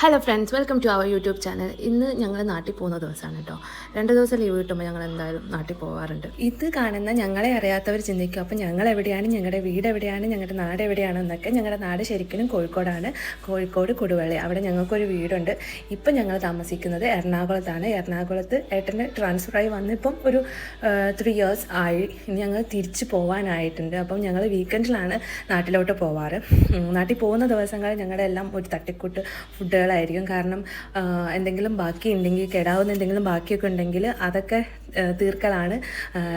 Hello friends welcome to our YouTube channel ഇന്ന് ഞങ്ങൾ നാട്ടിൽ പോകുന്ന ദിവസമാണ് കേട്ടോ രണ്ട് ദിവസം ലീവ് കിട്ടുമ്പോൾ ഞങ്ങൾ എന്തായാലും നാട്ടിൽ പോകാറുണ്ട് ഇത് കാണുന്ന ഞങ്ങളെ അറിയാത്തവർ ചിന്തിക്കും അപ്പോൾ ഞങ്ങൾ എവിടെയാണ്? ഞങ്ങളുടെ വീട് എവിടെയാണ്? ഞങ്ങളുടെ നാട് എവിടെയാണ്? എന്നൊക്കെ. ഞങ്ങളുടെ നാട് ശരിക്കും കോഴിക്കോടാണ്. കോഴിക്കോട് കൊടുവള്ളി. അവിടെ ഞങ്ങൾക്കൊരു വീടുണ്ട്. ഇപ്പം ഞങ്ങൾ താമസിക്കുന്നത് എറണാകുളത്താണ്. എറണാകുളത്ത് ഏട്ടന്റെ ട്രാൻസ്ഫർ ആയി വന്നിപ്പം ഒരു ത്രീ ഇയേഴ്സ് ആയി. ഇനി ഞങ്ങൾ തിരിച്ചു പോകാനായിട്ടുണ്ട് അപ്പം ഞങ്ങൾ വീക്കെൻഡിലാണ് നാട്ടിലോട്ട് പോവാറ്. നാട്ടിൽ പോകുന്ന ദിവസങ്ങൾ ഞങ്ങളുടെ എല്ലാം ഒരു തട്ടിക്കൂട്ട് ഫുഡുകളായിരിക്കും കാരണം എന്തെങ്കിലും ബാക്കി ഉണ്ടെങ്കിൽ കെടാവുന്ന എന്തെങ്കിലും ബാക്കിയൊക്കെ ഉണ്ടെങ്കിൽ അതൊക്കെ തീർക്കലാണ്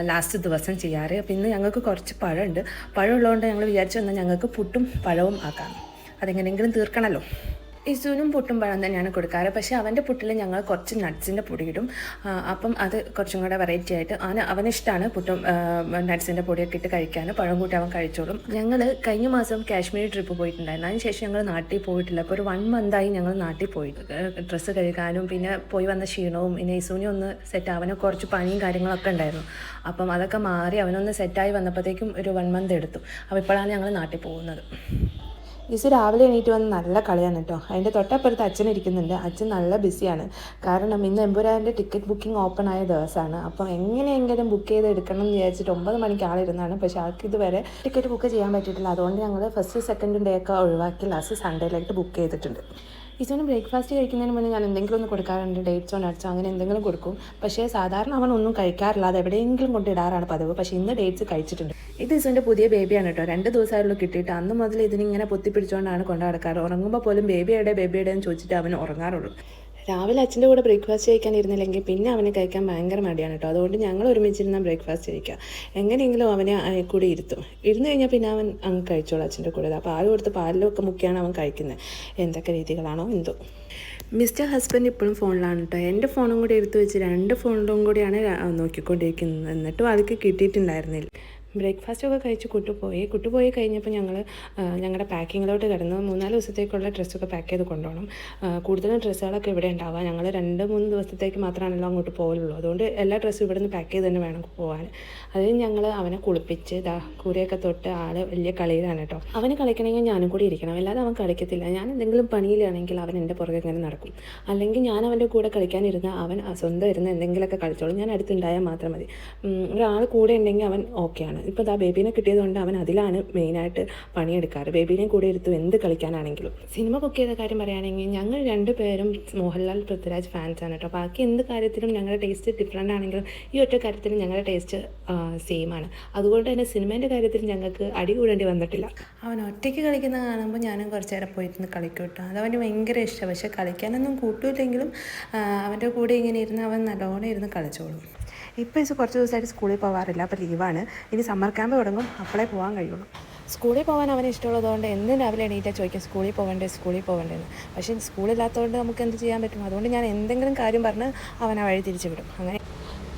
ലാസ്റ്റ് ദിവസം ചെയ്യാറ്. അപ്പം ഇന്ന് ഞങ്ങൾക്ക് കുറച്ച് പഴമുണ്ട് പഴം ഉള്ളതുകൊണ്ട് ഞങ്ങൾ വിചാരിച്ചു വന്നാൽ ഞങ്ങൾക്ക് പുട്ടും പഴവും ആക്കാം. അതെങ്ങനെയെങ്കിലും തീർക്കണമല്ലോ ഇസുവിനും പുട്ടും പഴം തന്നെയാണ് കൊടുക്കാറ്. പക്ഷേ അവന്റെ പുട്ടിൽ ഞങ്ങൾ കുറച്ച് നട്ട്സിന്റെ പൊടി ഇടും അപ്പം അത് കുറച്ചും കൂടെ വെറൈറ്റി ആയിട്ട് അവന് അവനിഷ്ടമാണ് പുട്ടും നട്ട്സിന്റെ പൊടിയൊക്കെ ഇട്ട് കഴിക്കാൻ. പഴം കൂട്ടി അവൻ കഴിച്ചോളും. ഞങ്ങൾ കഴിഞ്ഞ മാസം കാശ്മീർ ട്രിപ്പ് പോയിട്ടുണ്ടായിരുന്നു. അതിന് ശേഷം ഞങ്ങൾ നാട്ടിൽ പോയിട്ടില്ല. അപ്പോൾ ഒരു വൺ മന്തായി ഞങ്ങൾ നാട്ടിൽ പോയി. ഡ്രസ്സ് കഴുകാനും പിന്നെ പോയി വന്ന ക്ഷീണവും പിന്നെ ഇസുവിനെ ഒന്ന് സെറ്റ് അവനെ കുറച്ച് പണിയും കാര്യങ്ങളൊക്കെ ഉണ്ടായിരുന്നു. അപ്പം അതൊക്കെ മാറി അവനൊന്ന് സെറ്റായി വന്നപ്പോഴത്തേക്കും ഒരു വൺ മന്ത് എടുത്തു. അപ്പോൾ ഇപ്പോഴാണ് ഞങ്ങൾ നാട്ടിൽ പോകുന്നത്. ഇസ് രാവിലെ എണീറ്റ് വന്ന് നല്ല കളിയാണ് കേട്ടോ. അതിന്റെ തൊട്ടപ്പുറത്ത് അച്ഛൻ ഇരിക്കുന്നുണ്ട്. അച്ഛൻ നല്ല ബിസിയാണ്. കാരണം ഇന്ന് എമ്പുരാന്റെ ടിക്കറ്റ് ബുക്കിംഗ് ഓപ്പൺ ആയ ദിവസമാണ്. അപ്പം എങ്ങനെയെങ്കിലും ബുക്ക് ചെയ്ത് എടുക്കണം എന്ന് വിചാരിച്ചിട്ട് ഒമ്പത് മണിക്ക് ആളിരുന്നാണ് പക്ഷേ ആൾക്ക് ഇതുവരെ ടിക്കറ്റ് ബുക്ക് ചെയ്യാൻ പറ്റിയിട്ടില്ല. അതുകൊണ്ട് ഞങ്ങൾ ഫസ്റ്റ് സെക്കൻഡ് ഡേ ഒക്കെ ഒഴിവാക്കി ലാസ്റ്റ് സൺഡേയിലായിട്ട് ബുക്ക് ചെയ്തിട്ടുണ്ട്. ഇസോന് ബ്രേക്ക്ഫാസ്റ്റ് കഴിക്കുന്നതിന് മുന്നേ ഞാൻ എന്തെങ്കിലും ഒന്ന് കൊടുക്കാറുണ്ട് ഡേറ്റ്സോ നട്ട്സോ അങ്ങനെ എന്തെങ്കിലും കൊടുക്കും. പക്ഷേ സാധാരണ അവൻ ഒന്നും കഴിക്കാറില്ല അത് എവിടെയെങ്കിലും കൊണ്ടിടാറാണ് പതിവ്. പക്ഷേ ഇന്ന് ഡേറ്റ്സ് കഴിച്ചിട്ടുണ്ട്. ഇത് ഇസോന്റെ പുതിയ ബേബിയാണ് കേട്ടോ. രണ്ട് ദിവസമായിട്ടുള്ള കിട്ടിയിട്ട്. അന്ന് മുതൽ ഇതിനിങ്ങനെ പൊത്തിപ്പിടിച്ചുകൊണ്ടാണ് കൊണ്ടു നടക്കാറ്. ഉറങ്ങുമ്പോൾ പോലും ബേബിയുടെ ബേബിയുടെ എന്ന് ചോദിച്ചിട്ട് അവന് ഉറങ്ങാറുള്ളൂ. രാവിലെ അച്ഛന്റെ കൂടെ ബ്രേക്ക്ഫാസ്റ്റ് കഴിക്കാൻ ഇരുന്നില്ലെങ്കിൽ പിന്നെ അവനെ കഴിക്കാൻ ഭയങ്കര മടിയാണ് കേട്ടോ. അതുകൊണ്ട് ഞങ്ങൾ ഒരുമിച്ചിരുന്ന ബ്രേക്ക്ഫാസ്റ്റ് കഴിക്കുക. എങ്ങനെയെങ്കിലും അവനെ കൂടി ഇരുത്തും. ഇരുന്ന് കഴിഞ്ഞാൽ പിന്നെ അവൻ അങ്ങ് കഴിച്ചോളൂ അച്ഛന്റെ കൂടെ. അപ്പോൾ പാൽ കൊടുത്ത് പാലിലൊക്കെ മുക്കിയാണ് അവൻ കഴിക്കുന്നത്. എന്തൊക്കെ രീതികളാണോ എന്തോ. മിസ്റ്റർ ഹസ്ബൻഡ് ഇപ്പോഴും ഫോണിലാണ് കേട്ടോ. എന്റെ ഫോണും കൂടി എടുത്തു വെച്ച് രണ്ട് ഫോണിലും കൂടിയാണ് നോക്കിക്കൊണ്ടിരിക്കുന്നത്. എന്നിട്ടും അതൊക്കെ കിട്ടിയിട്ടുണ്ടായിരുന്നില്ല. ബ്രേക്ക്ഫാസ്റ്റ് ഒക്കെ കഴിച്ച് കുട്ടുപോയി കുട്ടുപോയി കഴിഞ്ഞപ്പോൾ ഞങ്ങൾ ഞങ്ങളുടെ പാക്കിങ്ങിലോട്ട് കിടന്നു മൂന്നാൽ ദിവസത്തേക്കുള്ള ഡ്രസ്സൊക്കെ പാക്ക് ചെയ്ത് കൊണ്ടുപോകണം കൂടുതലും ഡ്രസ്സുകളൊക്കെ ഇവിടെ ഉണ്ടാവുക. ഞങ്ങൾ രണ്ട് മൂന്ന് ദിവസത്തേക്ക് മാത്രമാണല്ലോ അങ്ങോട്ട് പോകലുള്ളൂ അതുകൊണ്ട് എല്ലാ ഡ്രസ്സും ഇവിടെ നിന്ന് പാക്ക് ചെയ്ത് തന്നെ വേണം പോകാൻ അത് ഞങ്ങൾ അവനെ കുളിപ്പിച്ച് ദാ കൂരയൊക്കെ തൊട്ട് ആൾ വലിയ കളിയിലാണ് കേട്ടോ അവന് കളിക്കണമെങ്കിൽ ഞാനും കൂടി ഇരിക്കണം. അല്ലാതെ അവൻ കളിക്കത്തില്ല. ഞാൻ എന്തെങ്കിലും പണിയിലാണെങ്കിൽ അവൻ എന്റെ പുറകെ ഇങ്ങനെ നടക്കും. അല്ലെങ്കിൽ ഞാൻ അവന്റെ കൂടെ കളിക്കാനിരുന്ന അവൻ സ്വന്തം ഇരുന്ന് എന്തെങ്കിലുമൊക്കെ കളിച്ചോളും. ഞാൻ അടുത്തുണ്ടായാൽ മാത്രം മതി. ഒരാൾ കൂടെ ഉണ്ടെങ്കിൽ അവൻ ഓക്കെയാണ് ഇപ്പോൾ ആ ബേബീനെ കിട്ടിയതുകൊണ്ട് അവൻ അതിലാണ് മെയിനായിട്ട് പണിയെടുക്കാറ്. ബേബീനെ കൂടെ എടുത്തു എന്ത് കളിക്കാനാണെങ്കിലും. സിനിമ ബുക്ക് ചെയ്ത കാര്യം പറയുകയാണെങ്കിൽ ഞങ്ങൾ രണ്ടുപേരും മോഹൻലാൽ പൃഥ്വിരാജ് ആണ് കേട്ടോ. ബാക്കി എന്ത് കാര്യത്തിലും ഞങ്ങളുടെ ടേസ്റ്റ് ഡിഫറെന്റ് ആണെങ്കിലും ഈ ഒറ്റ കാര്യത്തിലും ഞങ്ങളുടെ ടേസ്റ്റ് സെയിം ആണ്. അതുകൊണ്ട് തന്നെ സിനിമേന്റെ കാര്യത്തിൽ ഞങ്ങൾക്ക് അടി കൂടേണ്ടി വന്നിട്ടില്ല. അവൻ ഒറ്റയ്ക്ക് കളിക്കുന്ന കാണുമ്പോൾ ഞാനും കുറച്ച് നേരം പോയിരുന്ന് കളിക്കും കേട്ടോ. അത് അവന് ഭയങ്കര ഇഷ്ടമാണ് പക്ഷേ കളിക്കാനൊന്നും കൂട്ടില്ലെങ്കിലും അവന്റെ കൂടെ ഇങ്ങനെ ഇരുന്ന് അവൻ നല്ലോണം ഇരുന്ന് കളിച്ചോളും. ഇപ്പോൾ ഇത് കുറച്ച് ദിവസമായിട്ട് സ്കൂളിൽ പോകാറില്ല അപ്പോൾ ലീവാണ്. ഇനി സമ്മർ ക്യാമ്പ് തുടങ്ങും അപ്പോഴേ പോകാൻ കഴിയുള്ളൂ. സ്കൂളിൽ പോകാൻ അവന് ഇഷ്ടമുള്ളതുകൊണ്ട് എന്നും രാവിലെ എണീറ്റാൽ ചോദിക്കും സ്കൂളിൽ പോകണ്ടേ സ്കൂളിൽ പോകണ്ടേന്ന് പക്ഷേ സ്കൂളില്ലാത്തതുകൊണ്ട് നമുക്ക് എന്ത് ചെയ്യാൻ പറ്റും? അതുകൊണ്ട് ഞാൻ എന്തെങ്കിലും കാര്യം പറഞ്ഞ് അവൻ ആ വഴി തിരിച്ചു വിടും. അങ്ങനെ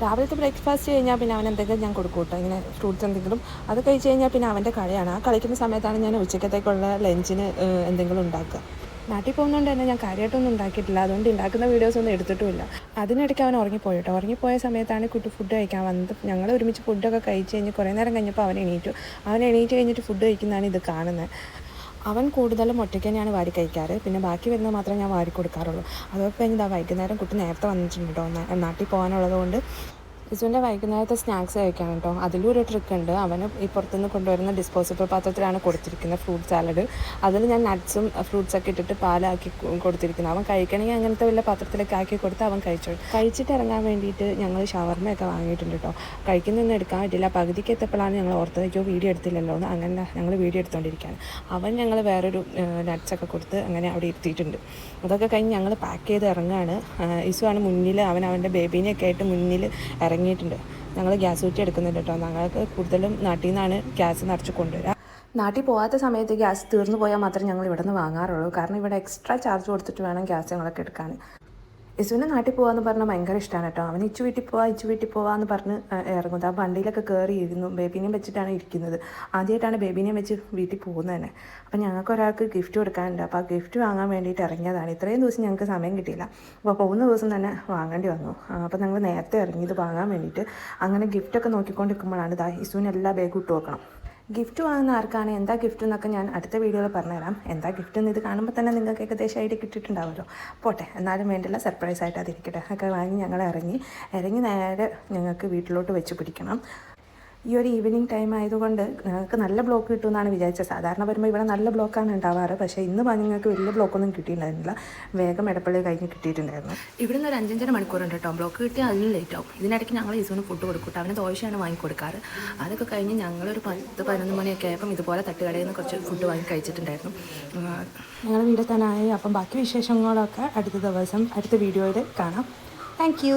രാവിലത്തെ ബ്രേക്ക്ഫാസ്റ്റ് കഴിഞ്ഞാൽ പിന്നെ അവൻ എന്തെങ്കിലും ഞാൻ കൊടുക്കും കേട്ടോ. ഇങ്ങനെ ഫ്രൂട്ട്സ് എന്തെങ്കിലും അത് കഴിച്ച് കഴിഞ്ഞാൽ പിന്നെ അവന്റെ കളിയാണ് ആ കളിക്കുന്ന സമയത്താണ് ഞാൻ ഉച്ചക്കത്തേക്കുള്ള ലഞ്ചിന് എന്തെങ്കിലും ഉണ്ടാക്കുക. നാട്ടിൽ പോകുന്നതുകൊണ്ട് തന്നെ ഞാൻ കാര്യമായിട്ടൊന്നും ഉണ്ടാക്കിയിട്ടില്ല. അതുകൊണ്ട് ഉണ്ടാക്കുന്ന വീഡിയോസ് ഒന്നും എടുത്തിട്ടുമില്ല. അതിനിടയ്ക്ക് അവൻ ഉറങ്ങിപ്പോയി കേട്ടോ. ഉറങ്ങിപ്പോയ സമയത്താണ് കുട്ടി ഫുഡ് കഴിക്കാൻ വന്നത്. ഞങ്ങൾ ഒരുമിച്ച് ഫുഡൊക്കെ കഴിച്ച് കഴിഞ്ഞ് കുറേ നേരം കഴിഞ്ഞപ്പോൾ അവൻ എണീറ്റു. അവൻ എണീറ്റ് കഴിഞ്ഞിട്ട് ഫുഡ് കഴിക്കുന്നതാണ് ഇത് കാണുന്നത്. അവൻ കൂടുതലും ഒറ്റയ്ക്ക് തന്നെയാണ് വാരി കഴിക്കാറ്. പിന്നെ ബാക്കി വരുന്നത് മാത്രമേ ഞാൻ വാരി കൊടുക്കാറുള്ളൂ. അതൊക്കെ കഴിഞ്ഞ് വൈകുന്നേരം കുട്ടി നേരത്തെ വന്നിട്ടുണ്ട് കേട്ടോ. നാട്ടിൽ പോകാനുള്ളത് കൊണ്ട് ഇസുവിന്റെ വൈകുന്നേരത്തെ സ്നാക്സ് കഴിക്കാൻ കേട്ടോ. അതിലും ഒരു ട്രിക്ക് ഉണ്ട്. അവന് ഈ പുറത്തുനിന്ന് കൊണ്ടുവരുന്ന ഡിസ്പോസിബിൾ പാത്രത്തിലാണ് കൊടുത്തിരിക്കുന്നത് ഫ്രൂട്ട് സാലഡ് അതിൽ ഞാൻ നട്ട്സും ഫ്രൂട്ട്സൊക്കെ ഇട്ടിട്ട് പാലാക്കി കൊടുത്തിരിക്കുന്നത് അവൻ കഴിക്കണമെങ്കിൽ അങ്ങനത്തെ വല്ല പാത്രത്തിലൊക്കെ ആക്കി കൊടുത്ത് അവൻ കഴിച്ചോളും. കഴിച്ചിട്ട് ഇറങ്ങാൻ വേണ്ടിയിട്ട് ഞങ്ങൾ ഷവർമ്മയൊക്കെ വാങ്ങിയിട്ടുണ്ട് കേട്ടോ. കഴിക്കുന്നൊന്നും എടുക്കാൻ പറ്റില്ല പകുതിക്ക് എത്തപ്പോഴാണ് ഞങ്ങൾ ഓർത്തതയ്ക്കോ വീഡിയോ എടുത്തില്ലല്ലോ എന്ന് അങ്ങനെ ഞങ്ങൾ വീഡിയോ എടുത്തുകൊണ്ടിരിക്കുകയാണ് അവൻ ഞങ്ങൾ വേറൊരു നട്ട്സൊക്കെ കൊടുത്ത് അങ്ങനെ അവിടെ ഇരുത്തിയിട്ടുണ്ട്. അതൊക്കെ കഴിഞ്ഞ് ഞങ്ങൾ പാക്ക് ചെയ്ത് ഇറങ്ങുകയാണ് ഇസുവാണ് മുന്നിൽ അവൻ അവന്റെ ബേബീനെയൊക്കെ ആയിട്ട് മുന്നിൽ ഇറങ്ങിയിട്ടുണ്ട്. ഞങ്ങൾ ഗ്യാസ് ഊറ്റി എടുക്കുന്നുണ്ട് കേട്ടോ. ഞങ്ങൾക്ക് കൂടുതലും നാട്ടിൽ നിന്നാണ് ഗ്യാസ് നിറച്ച് കൊണ്ടുവരിക നാട്ടിൽ പോകാത്ത സമയത്ത് ഗ്യാസ് തീർന്നു പോയാൽ മാത്രമേ ഞങ്ങൾ ഇവിടെ നിന്ന് വാങ്ങാറുള്ളൂ. കാരണം ഇവിടെ എക്സ്ട്രാ ചാർജ് കൊടുത്തിട്ട് വേണം ഗ്യാസ് ഞങ്ങളൊക്കെ എടുക്കാൻ. ഇസുവിന് നാട്ടിൽ പോകാന്ന് പറഞ്ഞാൽ ഭയങ്കര ഇഷ്ടമാണ് കേട്ടോ. അവൻ ഇച്ചു വീട്ടിൽ പോവാ ഇച്ചു വീട്ടിൽ പോവാന്ന് പറഞ്ഞ് ഇറങ്ങുന്നത്. ആ വണ്ടിയിലൊക്കെ കയറി ഇരുന്നു ബേബിനെയും വെച്ചിട്ടാണ് ഇരിക്കുന്നത്. ആദ്യമായിട്ടാണ് ബേബിനെയും വെച്ച് വീട്ടിൽ പോകുന്നത് തന്നെ അപ്പം ഞങ്ങൾക്ക് ഒരാൾക്ക് ഗിഫ്റ്റ് കൊടുക്കാനുണ്ട്. അപ്പോൾ ആ ഗിഫ്റ്റ് വാങ്ങാൻ വേണ്ടിയിട്ട് ഇറങ്ങിയതാണ്. ഇത്രയും ദിവസം ഞങ്ങൾക്ക് സമയം കിട്ടിയില്ല. അപ്പോൾ പോകുന്ന ദിവസം തന്നെ വാങ്ങേണ്ടി വന്നു. അപ്പോൾ ഞങ്ങൾ നേരത്തെ ഇറങ്ങിയത് വാങ്ങാൻ വേണ്ടിയിട്ട് അങ്ങനെ ഗിഫ്റ്റൊക്കെ നോക്കിക്കൊണ്ടിരിക്കുമ്പോഴാണ് ഇതാ ഇസുവിന് എല്ലാ ബാഗും ഇട്ട് വെക്കണം. ഗിഫ്റ്റ് വാങ്ങുന്ന ആർക്കാണ് എന്താ ഗിഫ്റ്റ് എന്നൊക്കെ ഞാൻ അടുത്ത വീഡിയോയിൽ പറഞ്ഞുതരാം. എന്താ ഗിഫ്റ്റ് എന്ന് ഇത് കാണുമ്പോൾ തന്നെ നിങ്ങൾക്ക് ഏകദേശം ഐഡിയ കിട്ടിയിട്ടുണ്ടാവുമല്ലോ. പോട്ടെ എന്നാലും വേണ്ടില്ല സർപ്രൈസ് ആയിട്ട് അതിരിക്കട്ടെ. ഒക്കെ വാങ്ങി ഞങ്ങൾ ഇറങ്ങി ഇറങ്ങി നേരെ ഞങ്ങൾക്ക് വീട്ടിലോട്ട് വെച്ച് പിടിക്കണം. ഈ ഒരു ഈവനിങ് ടൈം ആയതുകൊണ്ട് ഞങ്ങൾക്ക് നല്ല ബ്ലോക്ക് കിട്ടുമെന്നാണ് വിചാരിച്ചത്. സാധാരണ വരുമ്പോൾ ഇവിടെ നല്ല ബ്ലോക്കാണ് ഉണ്ടാവാറ്. പക്ഷേ ഇന്ന് ഞങ്ങൾക്ക് വലിയ ബ്ലോക്കൊന്നും കിട്ടിയിട്ടുണ്ടായിരുന്നില്ല വേഗം ഇടപ്പള്ളി കഴിഞ്ഞ് കിട്ടിയിട്ടുണ്ടായിരുന്നു. ഇവിടെ നിന്ന് ഒരു അഞ്ചഞ്ചര മണിക്കൂറുണ്ട് കേട്ടോ. ബ്ലോക്ക് കിട്ടിയാൽ അതിന് ലേറ്റ് ആവും. ഇതിനിടയ്ക്ക് ഞങ്ങൾ ഈസോന് ഫുഡ് കൊടുക്കും അവന് ദോശയാണ് വാങ്ങി കൊടുക്കാറ്. അതൊക്കെ കഴിഞ്ഞ് ഞങ്ങളൊരു പത്ത് പതിനൊന്ന് മണിയൊക്കെ ആയപ്പം ഇതുപോലെ തട്ടുകടയിൽ നിന്ന് കുറച്ച് ഫുഡ് വാങ്ങി കഴിച്ചിട്ടുണ്ടായിരുന്നു. ഞങ്ങൾ വീട്ടിൽ തന്നെ ആയി അപ്പം ബാക്കി വിശേഷങ്ങളൊക്കെ അടുത്ത ദിവസം അടുത്ത വീഡിയോയിൽ കാണാം. താങ്ക്